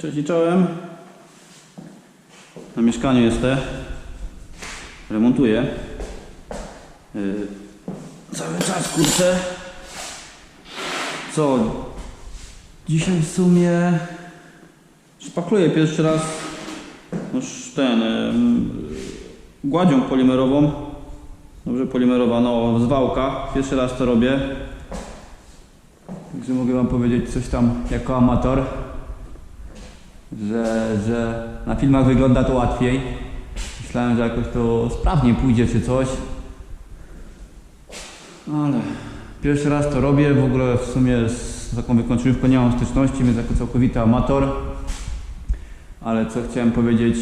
Cześć czołem. Na mieszkaniu jestem. Remontuję. Yy, cały czas kurczę. Co? Dzisiaj w sumie szpachluję pierwszy raz już ten ym, gładzią polimerową. Dobrze polimerowaną w zwałkach. Pierwszy raz to robię. Także mogę wam powiedzieć coś tam jako amator że, że na filmach wygląda to łatwiej. Myślałem, że jakoś to sprawniej pójdzie czy coś. Ale pierwszy raz to robię, w ogóle w sumie z taką wykończynówką nie mam styczności, więc jako całkowity amator. Ale co chciałem powiedzieć,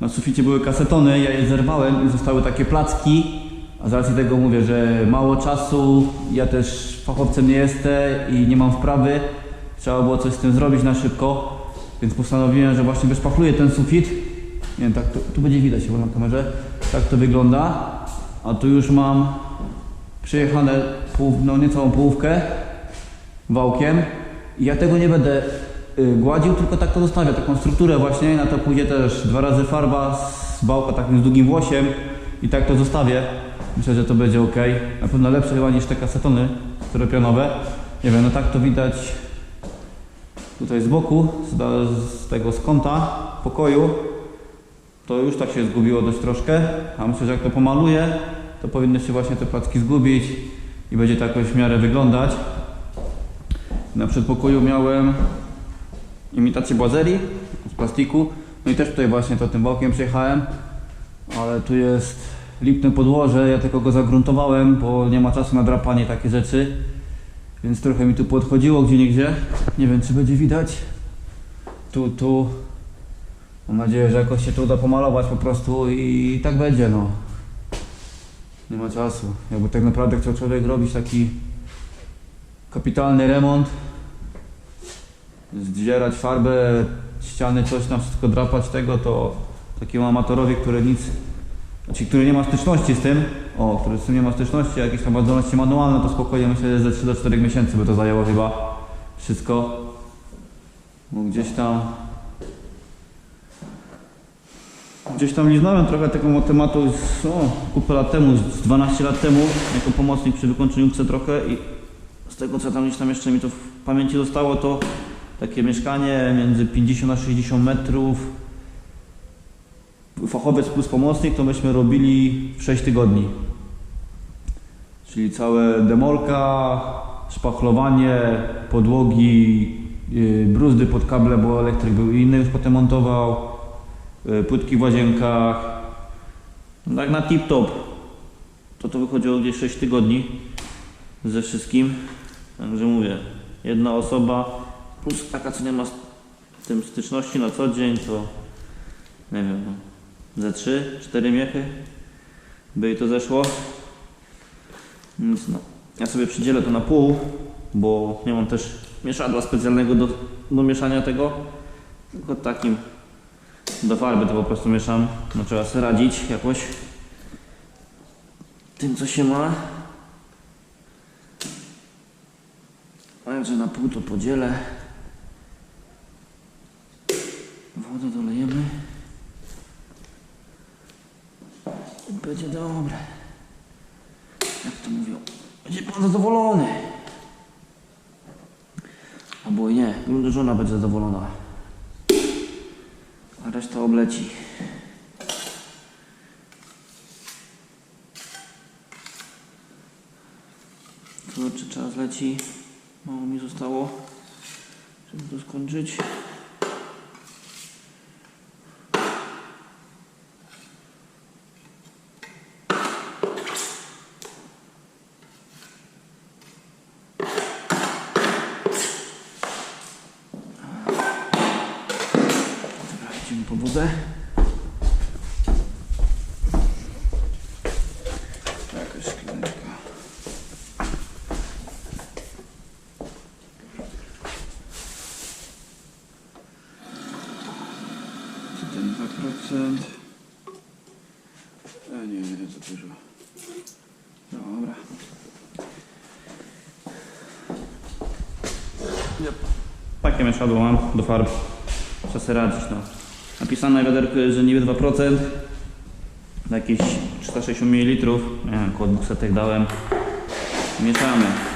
na suficie były kasetony, ja je zerwałem i zostały takie placki. A z racji tego mówię, że mało czasu, ja też fachowcem nie jestem i nie mam wprawy. Trzeba było coś z tym zrobić na szybko. Więc postanowiłem, że właśnie wyszpachluję ten sufit. Nie wiem, tak to, tu będzie widać chyba na kamerze. Tak to wygląda. A tu już mam przejechane pół, no niecałą połówkę wałkiem. Ja tego nie będę y, gładził, tylko tak to zostawię, taką strukturę właśnie. Na to pójdzie też dwa razy farba z wałka takim z długim włosiem. I tak to zostawię. Myślę, że to będzie ok. Na pewno lepsze chyba niż te kasetony styropianowe. Nie wiem, no tak to widać tutaj z boku, z, tego z kąta pokoju, to już tak się zgubiło dość troszkę, a myślę, że jak to pomaluję, to powinny się właśnie te placki zgubić i będzie to jakoś w miarę wyglądać. Na przedpokoju miałem imitację błazerii z plastiku, no i też tutaj właśnie to tym wałkiem przejechałem, ale tu jest lipne podłoże, ja tylko go zagruntowałem, bo nie ma czasu na drapanie takie rzeczy. Więc trochę mi tu podchodziło gdzie niegdzie. Nie wiem czy będzie widać. Tu, tu. Mam nadzieję, że jakoś się tu uda pomalować po prostu i tak będzie no. Nie ma czasu. Jakby tak naprawdę chciał człowiek robić taki kapitalny remont. Zdzierać farbę, ściany, coś tam, wszystko drapać tego, to takiemu amatorowi, który nic Znaczy, który nie ma styczności z tym, o, który z tym nie ma styczności, jakieś tam zdolności manualne, to spokojnie myślę, że ze 3 do 4 miesięcy by to zajęło chyba wszystko. Gdzieś tam gdzieś tam liznąłem trochę tego tematu z, o, kupę lat temu, z 12 lat temu, jako pomocnik przy wykończeniówce trochę i z tego co tam gdzieś tam jeszcze mi to w pamięci zostało, to takie mieszkanie między 50 a 60 metrów, fachowiec plus pomocnik, to myśmy robili w 6 tygodni. Czyli całe demolka, szpachlowanie, podłogi, yy, bruzdy pod kable, bo elektryk był inny, już potem montował, yy, płytki w łazienkach. No Tak na tip-top. To to wychodziło gdzieś 6 tygodni ze wszystkim. Także mówię, jedna osoba plus taka, co nie ma z tym styczności na co dzień, to nie wiem, no, ze 3, 4 miechy by jej to zeszło. No, ja sobie przydzielę to na pół, bo nie mam też mieszadła specjalnego do, do mieszania tego, tylko takim do farby to po prostu mieszam. No trzeba sobie radzić jakoś tym co się ma. A że na pół to podzielę. Wodę dolejemy. I będzie dobre. Jak to mówią? Będzie pan zadowolony. Albo i nie, żona będzie zadowolona. A reszta obleci. To czy czas leci? Mało mi zostało, żeby to skończyć. Dobra, idziemy po wodę. Jakaś szklanka. Czy ten 2%? A nie, nie, to dużo. Mieszadło mam do farb. Trzeba sobie radzić, no. Napisane na wiaderku jest, że niby 2%. Na jakieś 360 ml. Nie wiem, około 200 dałem. Mieszamy.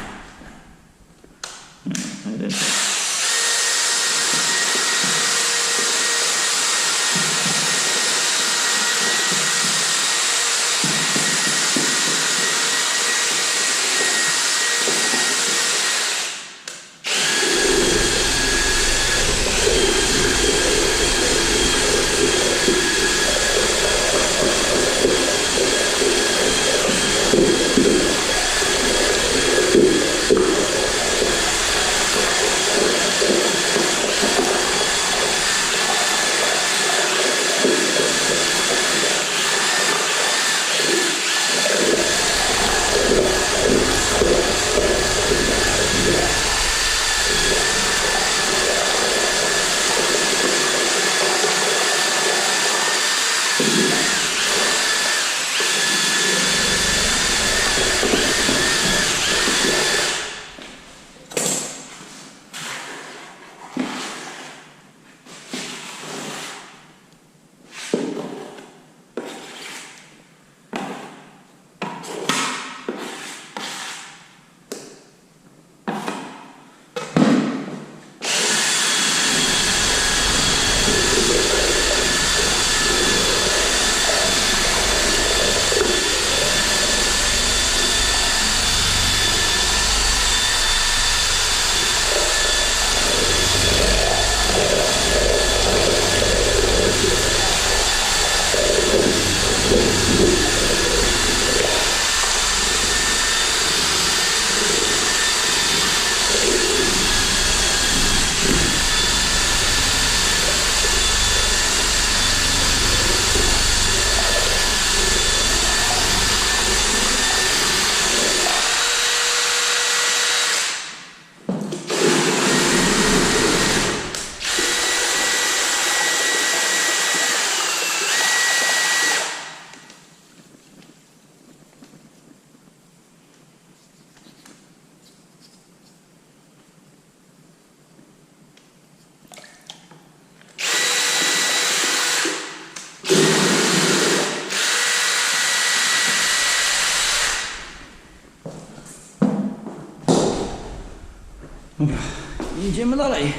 Idziemy dalej.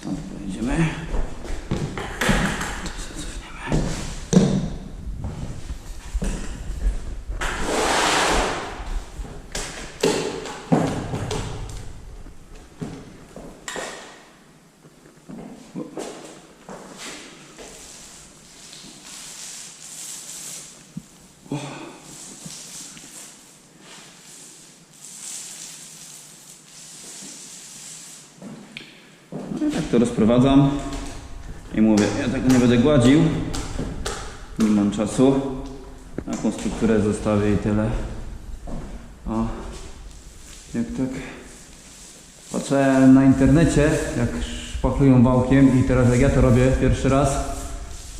Stąd pojedziemy. Tu się cofniemy. No i tak to rozprowadzam i mówię, ja tego nie będę gładził, nie mam czasu, taką strukturę zostawię i tyle. O, jak tak patrzę na internecie, jak szpachlują wałkiem i teraz jak ja to robię pierwszy raz,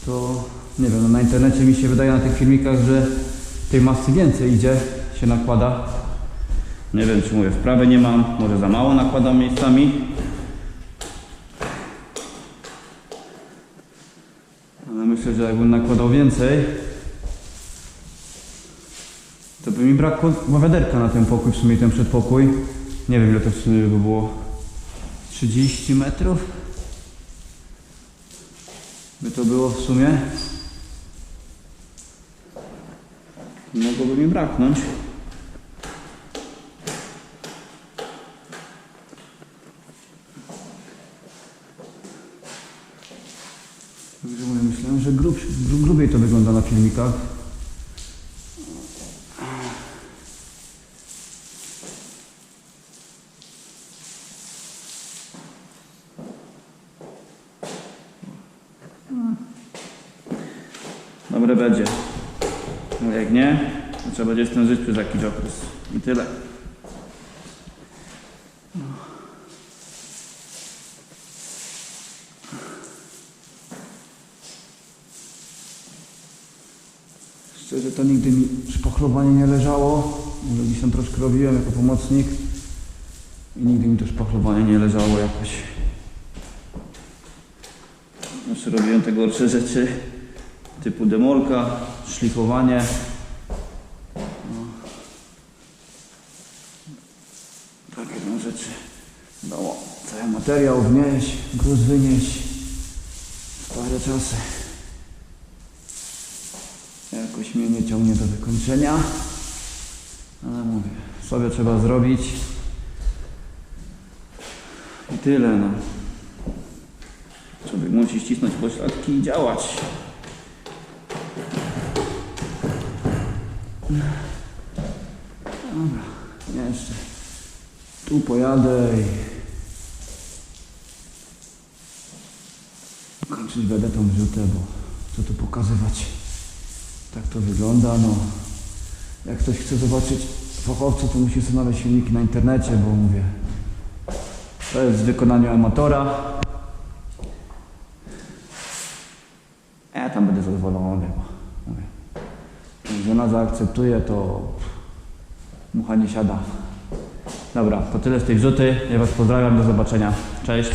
to nie wiem, no na internecie mi się wydaje na tych filmikach, że tej masy więcej idzie, się nakłada. Nie wiem, czy mówię, wprawy nie mam, może za mało nakładam miejscami. Ale myślę, że jakbym nakładał więcej, to by mi brakło wiaderka na ten pokój, w sumie ten przedpokój. Nie wiem ile to w sumie by było. 30 metrów? By to było w sumie. Mogłoby mi braknąć. Także myślałem, że grub, gru- grubiej to wygląda na filmikach. Dobre będzie. No jak nie, to trzeba będzie z tym żyć przez jakiś okres. I tyle. Szczerze to nigdy mi szpachlowanie nie leżało. Może gdzieś tam troszkę robiłem jako pomocnik. I nigdy mi to szpachlowanie nie leżało jakoś. Jeszcze robiłem te gorsze rzeczy typu demolka, szlifowanie. No. Takie tam rzeczy. Dało cały materiał wnieść, gruz wynieść. Stare czasy. Jakoś mnie nie ciągnie do wykończenia. Ale mówię, sobie trzeba zrobić. I tyle no. Człowiek musi ścisnąć pośladki i działać. Dobra, jeszcze tu pojadę i kończyć będę tą wrzutę, bo co tu pokazywać. Tak to wygląda, no. Jak ktoś chce zobaczyć fachowca, to musi sobie znaleźć filmiki na internecie, bo mówię, to jest w wykonaniu amatora. Ja tam będę zadowolony, bo mówię, żona zaakceptuje, to mucha nie siada. Dobra, to tyle z tej wrzuty. Ja Was pozdrawiam, do zobaczenia. Cześć.